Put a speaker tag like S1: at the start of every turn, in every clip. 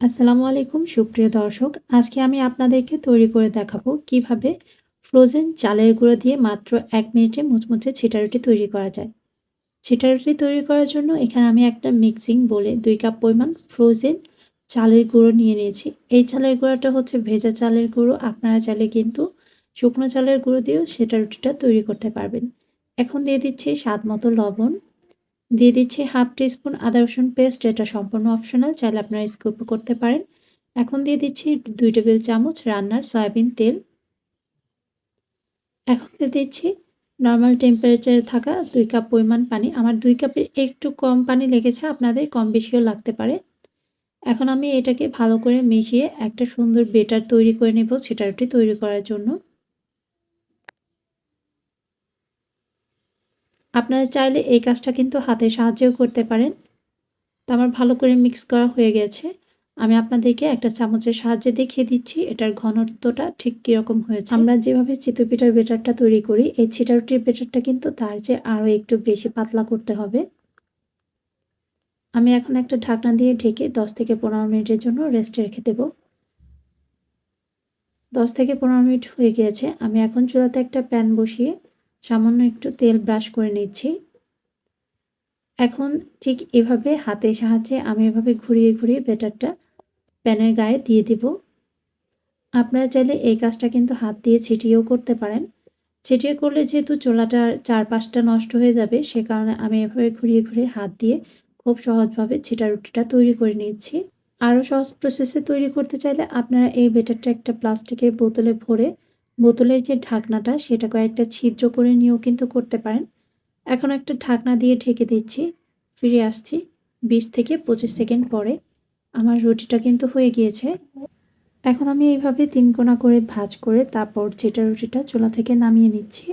S1: আসসালামু আলাইকুম, সুপ্রিয় দর্শক। আজকে আমি আপনাদেরকে তৈরি করে দেখাবো কীভাবে ফ্রোজেন চালের গুঁড়ো দিয়ে মাত্র এক মিনিটে মুচমুচে ছিটা রুটি তৈরি করা যায়। ছিটা রুটি তৈরি করার জন্য এখানে আমি একটা মিক্সিং বলে দুই কাপ পরিমাণ ফ্রোজেন চালের গুঁড়ো নিয়ে নিয়েছি। এই চালের গুঁড়োটা হচ্ছে ভেজা চালের গুঁড়ো। আপনারা চাইলে কিন্তু শুকনো চালের গুঁড়ো দিয়েও সেটা রুটিটা তৈরি করতে পারবেন। এখন দিয়ে দিচ্ছি স্বাদ মতো লবণ। দিয়ে দিচ্ছি হাফ টিস্পুন আদা রসুন পেস্ট, এটা সম্পূর্ণ অপশনাল, চাইলে আপনারা স্কুপ করতে পারেন। এখন দিয়ে দিচ্ছি দুই টেবিল চামচ রান্নার সয়াবিন তেল। এখন দিয়ে দিচ্ছি নর্মাল টেম্পারেচারে থাকা দুই কাপ পরিমাণ পানি। আমার দুই কাপের একটু কম পানি লেগেছে, আপনাদের কম বেশিও লাগতে পারে। এখন আমি এটাকে ভালো করে মিশিয়ে একটা সুন্দর বেটার তৈরি করে নেব, সেটা রুটি তৈরি করার জন্য। আপনারা চাইলে এই কাজটা কিন্তু হাতের সাহায্যেও করতে পারেন। তো আমার ভালো করে মিক্স করা হয়ে গেছে। আমি আপনাদেরকে একটা চামচের সাহায্যে দেখিয়ে দিচ্ছি এটার ঘনত্বটা ঠিক কীরকম হয়েছে। আমরা যেভাবে চিতপিঠার বেটারটা তৈরি করি, এই ছিটারুটির বেটারটা কিন্তু তার চেয়ে আরও একটু বেশি পাতলা করতে হবে। আমি এখন একটা ঢাকনা দিয়ে ঢেকে দশ থেকে পনেরো মিনিটের জন্য রেস্টে রেখে দেব। দশ থেকে পনেরো মিনিট হয়ে গিয়েছে। আমি এখন চুলাতে একটা প্যান বসিয়ে সামান্য একটু তেল ব্রাশ করে নিচ্ছি। এখন ঠিক এভাবে হাতের সাহায্যে আমি এভাবে ঘুরিয়ে ঘুরিয়ে বেটারটা প্যানের গায়ে দিয়ে দিব। আপনারা চাইলে এই কাজটা কিন্তু হাত দিয়ে ছিটিয়েও করতে পারেন। ছিটিয়ে করলে যেহেতু চোলাটার চারপাশটা নষ্ট হয়ে যাবে, সে কারণে আমি এভাবে ঘুরিয়ে ঘুরিয়ে হাত দিয়ে খুব সহজভাবে ছিটা রুটিটা তৈরি করে নিচ্ছি। আরও সহজ প্রসেসে তৈরি করতে চাইলে আপনারা এই বেটারটা একটা প্লাস্টিকের বোতলে ভরে বোতলের যে ঢাকনাটা, সেটা কয়েকটা ছিদ্র করে নিয়েও কিন্তু করতে পারেন। এখন একটা ঢাকনা দিয়ে ঢেকে দিচ্ছি, ফিরে আসছি বিশ থেকে পঁচিশ সেকেন্ড পরে। আমার রুটিটা কিন্তু হয়ে গিয়েছে। এখন আমি এইভাবে তিন কোনা করে ভাজ করে তারপর যেটা রুটিটা চুলা থেকে নামিয়ে নিচ্ছি।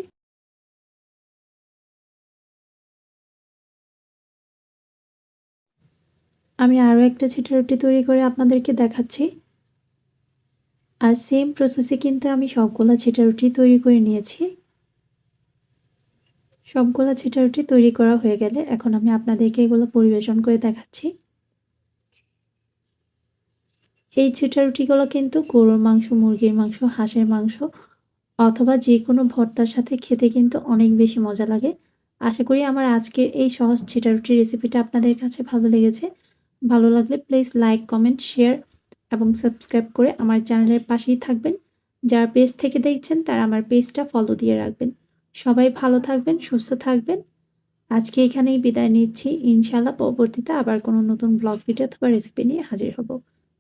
S1: আমি আরও একটা ছিটা রুটি তৈরি করে আপনাদেরকে দেখাচ্ছি। আর সেম প্রসেসে কিন্তু আমি সবগুলা ছিটা রুটি তৈরি করে নিয়েছি। সবগুলা ছিটা রুটি তৈরি করা হয়ে গেলে এখন আমি আপনাদেরকে এগুলো পরিবেশন করে দেখাচ্ছি। এই ছিটা রুটিগুলো কিন্তু গরুর মাংস, মুরগির মাংস, হাঁসের মাংস অথবা যে কোনো ভর্তার সাথে খেতে কিন্তু অনেক বেশি মজা লাগে। আশা করি আমার আজকের এই সহজ ছিটা রুটির রেসিপিটা আপনাদের কাছে ভালো লেগেছে। ভালো লাগলে প্লিজ লাইক কমেন্ট শেয়ার এবং সাবস্ক্রাইব করে আমার চ্যানেলের পাশেই থাকবেন। যারা পেজ থেকে দেখছেন, তারা আমার পেজটা ফলো দিয়ে রাখবেন। সবাই ভালো থাকবেন, সুস্থ থাকবেন। আজকে এখানেই বিদায় নিচ্ছি। ইনশাল্লাহ পরবর্তীতে আবার কোনো নতুন ব্লগ ভিডিও অথবা রেসিপি নিয়ে হাজির হব।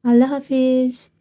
S1: আল্লাহ হাফিজ।